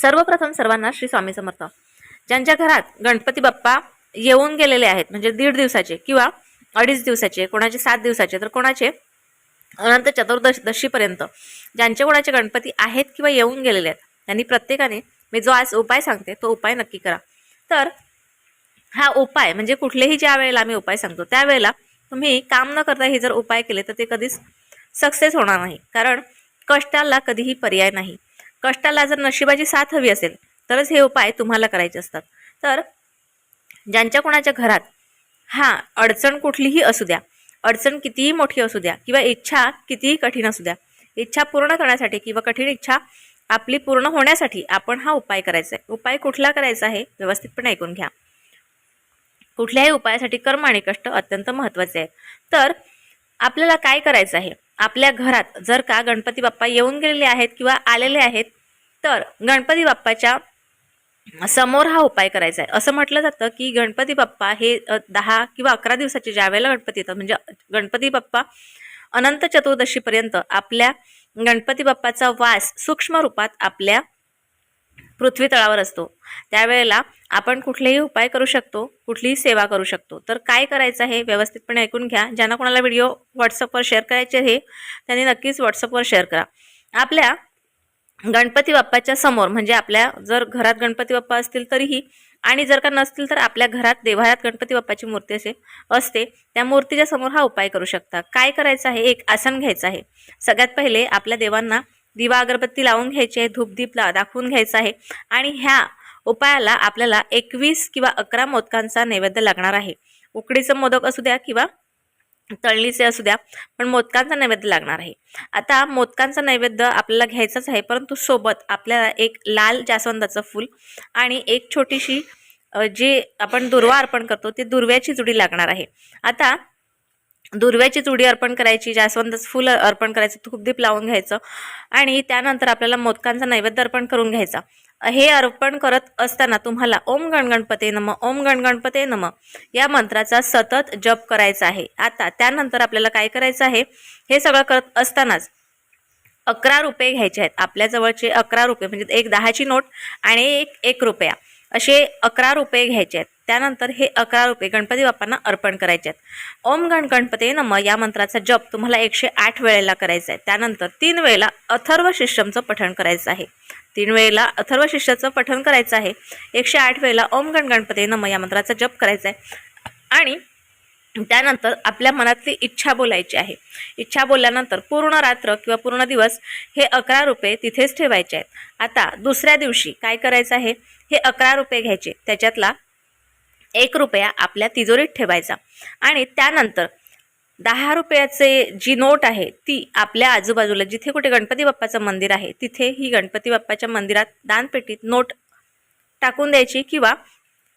सर्वप्रथम सर्वांना श्री स्वामी समर्थ. ज्यांच्या घरात गणपती बाप्पा येऊन गेलेले आहेत म्हणजे दीड दिवसाचे किंवा अडीच दिवसाचे कोणाचे सात दिवसाचे तर कोणाचे अनंत चतुर्दश दशीपर्यंत ज्यांचे कोणाचे गणपती आहेत किंवा येऊन गेलेले आहेत त्यांनी प्रत्येकाने मी जो आज उपाय सांगते तो उपाय नक्की करा. तर हा उपाय म्हणजे कुठलेही ज्या वेळेला आम्ही उपाय सांगतो त्यावेळेला तुम्ही काम न करता हे जर उपाय केले तर ते कधीच सक्सेस होणार नाही. कारण कष्टाला कधीही पर्याय नाही. कष्टाला जर नशिबाची साथ हवी असेल तरच हे उपाय तुम्हाला करायचे असतात. तर ज्यांच्या कोणाच्या घरात हा अडचण कुठलीही असू द्या अडचण कितीही मोठी असू द्या किंवा इच्छा कितीही कठीण असू द्या इच्छा पूर्ण करण्यासाठी किंवा कठीण इच्छा आपली पूर्ण होण्यासाठी आपण हा उपाय करायचा आहे. उपाय कुठला करायचा आहे व्यवस्थितपणे ऐकून घ्या. कुठल्याही उपायासाठी कर्म आणि कष्ट अत्यंत महत्त्वाचे आहे तर आपल्याला काय करायचं आहे? आपल्या घरात जर का गणपती बाप्पा येऊन गेलेले आहेत किंवा आलेले आहेत तर गणपती बाप्पाच्या समोर हा उपाय करायचा आहे. असं म्हटलं जातं की गणपती बाप्पा हे दहा किंवा अकरा दिवसाचे ज्या वेळेला गणपती येतात म्हणजे गणपती बाप्पा अनंत चतुर्दशीपर्यंत आपल्या गणपती बाप्पाचा वास सूक्ष्म रूपात आपल्या पृथ्वी तळावर असतो. त्यावेळेला आपण कुठलेही उपाय करू शकतो कुठलीही सेवा करू शकतो. तर काय करायचं आहे व्यवस्थितपणे ऐकून घ्या. ज्यांना कोणाला व्हिडिओ व्हॉट्सअपवर शेअर करायचे आहे त्यांनी नक्कीच व्हॉट्सअपवर शेअर करा. आपल्या गणपती बाप्पाच्या समोर म्हणजे आपल्या जर घरात गणपती बाप्पा असतील तरीही आणि जर का नसतील तर आपल्या घरात देवाऱ्यात गणपती बाप्पाची मूर्ती असे असते त्या मूर्तीच्या समोर हा उपाय करू शकता. काय करायचं आहे? एक आसन घ्यायचं आहे. सगळ्यात पहिले आपल्या देवांना दिवा अगरबत्ती लावून घ्यायची आहे धूपदीपला दाखवून घ्यायचं आहे. आणि ह्या उपायाला आपल्याला एकवीस किंवा अकरा मोदकांचा नैवेद्य लागणार आहे. उकडीचं मोदक असू द्या किंवा तळणीचे असू द्या पण मोदकांचा नैवेद्य लागणार आहे. आता मोदकांचा नैवेद्य आपल्याला घ्यायचाच आहे परंतु सोबत आपल्याला एक लाल जास्वंदाचं फूल आणि एक छोटीशी जी आपण दुर्वा अर्पण करतो ती दुर्व्याची जुडी लागणार आहे. आता दुर्व्याची चुडी अर्पण करायची जास्वंदाचं फुल अर्पण करायचं धूपदीप लावून घ्यायचं आणि त्यानंतर आपल्याला मोदकांचा नैवेद्य अर्पण करून घ्यायचा. हे अर्पण करत असताना तुम्हाला ओम गणगणपते नम ओम गणगणपते नम या मंत्राचा सतत जप करायचा आहे. आता त्यानंतर आपल्याला काय करायचं आहे? हे सगळं करत असतानाच अकरा रुपये घ्यायचे आहेत. आपल्या जवळचे अकरा रुपये म्हणजे एक दहाची नोट आणि एक एक रुपया. असे अकरा रुपये घ्यायचे आहेत. त्यानंतर हे अकरा रुपये गणपती बाप्पांना अर्पण करायचे आहेत. ओम गण गणपती नम या मंत्राचा जप तुम्हाला एकशे आठ वेळेला करायचा आहे. त्यानंतर तीन वेळेला अथर्व शिष्यमचं पठण करायचं आहे. तीन वेळेला अथर्व शिष्याचं पठण करायचं आहे. एकशे आठ वेळेला ओम गण गणपती नम या मंत्राचा जप करायचा आहे. आणि त्यानंतर आपल्या मनातली इच्छा बोलायची आहे. इच्छा बोलल्यानंतर पूर्ण रात्र किंवा पूर्ण दिवस हे अकरा रुपये तिथेच ठेवायचे आहेत. आता दुसऱ्या दिवशी काय करायचं आहे? हे अकरा रुपये घ्यायचे. त्याच्यातला एक रुपया आपल्या तिजोरीत ठेवायचा. आणि त्यानंतर दहा रुपयाचे जी नोट आहे ती आपल्या आजूबाजूला जिथे कुठे गणपती बाप्पाचं मंदिर आहे तिथे ही गणपती बाप्पाच्या मंदिरात दानपेटीत नोट टाकून द्यायची किंवा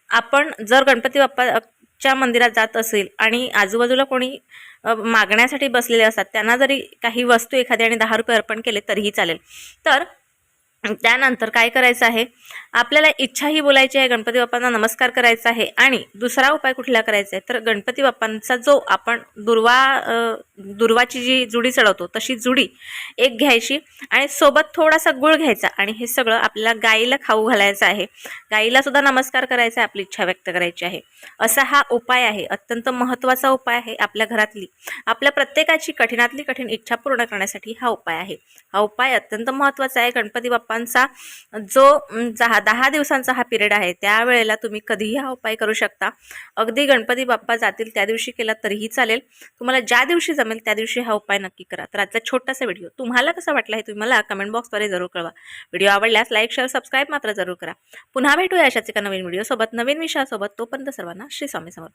आपण जर गणपती बाप्पाच्या मंदिरात जात असेल आणि आजूबाजूला कोणी मागण्यासाठी बसलेले असतात त्यांना जरी काही वस्तू एखाद्या आणि दहा रुपये अर्पण केले तरीही चालेल. तर त्यानंतर काय करायचं आहे? आपल्याला इच्छाही बोलायची आहे गणपती बाप्पांना नमस्कार करायचा आहे आणि दुसरा उपाय कुठला करायचा आहे? तर गणपती बाप्पांचा जो आपण दुर्वा दुर्वाची जी जुडी चढवतो तशी जुडी एक घ्यायची आणि सोबत थोडासा गुळ घ्यायचा आणि हे सगळं आपल्याला गाईला खाऊ घालायचं आहे. गाईला सुद्धा नमस्कार करायचा आहे आपली इच्छा व्यक्त करायची आहे. असा हा उपाय आहे अत्यंत महत्त्वाचा उपाय आहे आपल्या घरातली. आपल्या प्रत्येकाची कठीणातली कठीण इच्छा पूर्ण करण्यासाठी हा उपाय आहे. हा उपाय अत्यंत महत्त्वाचा आहे गणपती बाप्पा पप्पांचा जो जहा दहा दहा दिवसांचा हा पिरियड आहे त्यावेळेला तुम्ही कधीही हा उपाय करू शकता. अगदी गणपती बाप्पा जातील त्या दिवशी केला तरीही चालेल. तुम्हाला ज्या दिवशी जमेल त्या दिवशी हा उपाय नक्की करा. तर आजचा छोटासा व्हिडिओ तुम्हाला कसा वाटला हे तुम्ही मला कमेंट बॉक्सद्वारे जरूर कळवा. व्हिडिओ आवडल्यास लाईक शेअर सबस्क्राईब मात्र जरूर करा. पुन्हा भेटूया अशाच एका नवीन व्हिडिओसोबत नवीन विषयासोबत तोपर्यंत सर्वांना श्री स्वामी समर्थ.